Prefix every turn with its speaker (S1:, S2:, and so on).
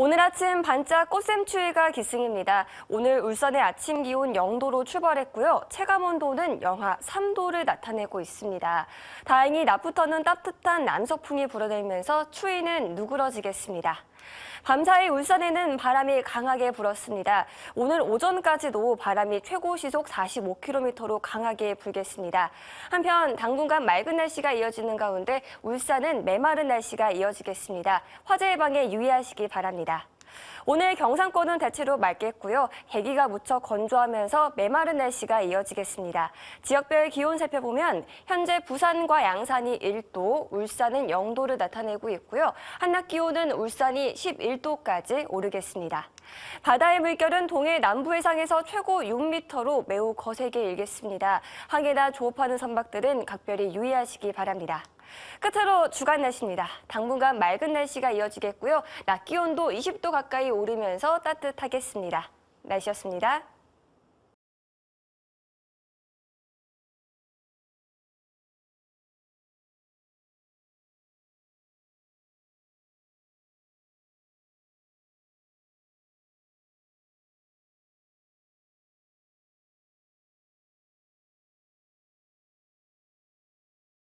S1: 오늘 아침 반짝 꽃샘추위가 기승입니다. 오늘 울산의 아침 기온 0도로 출발했고요. 체감 온도는 영하 3도를 나타내고 있습니다. 다행히 낮부터는 따뜻한 남서풍이 불어들면서 추위는 누그러지겠습니다. 밤사이 울산에는 바람이 강하게 불었습니다. 오늘 오전까지도 바람이 최고 시속 45km로 강하게 불겠습니다. 한편 당분간 맑은 날씨가 이어지는 가운데 울산은 메마른 날씨가 이어지겠습니다. 화재 예방에 유의하시기 바랍니다. 오늘 경상권은 대체로 맑겠고요. 대기가 무척 건조하면서 메마른 날씨가 이어지겠습니다. 지역별 기온 살펴보면 현재 부산과 양산이 1도, 울산은 0도를 나타내고 있고요. 한낮 기온은 울산이 11도까지 오르겠습니다. 바다의 물결은 동해 남부 해상에서 최고 6m로 매우 거세게 일겠습니다. 항해나 조업하는 선박들은 각별히 유의하시기 바랍니다. 끝으로 주간 날씨입니다. 당분간 맑은 날씨가 이어지겠고요. 낮 기온도 20도 가까이 오르면서 따뜻하겠습니다. 날씨였습니다.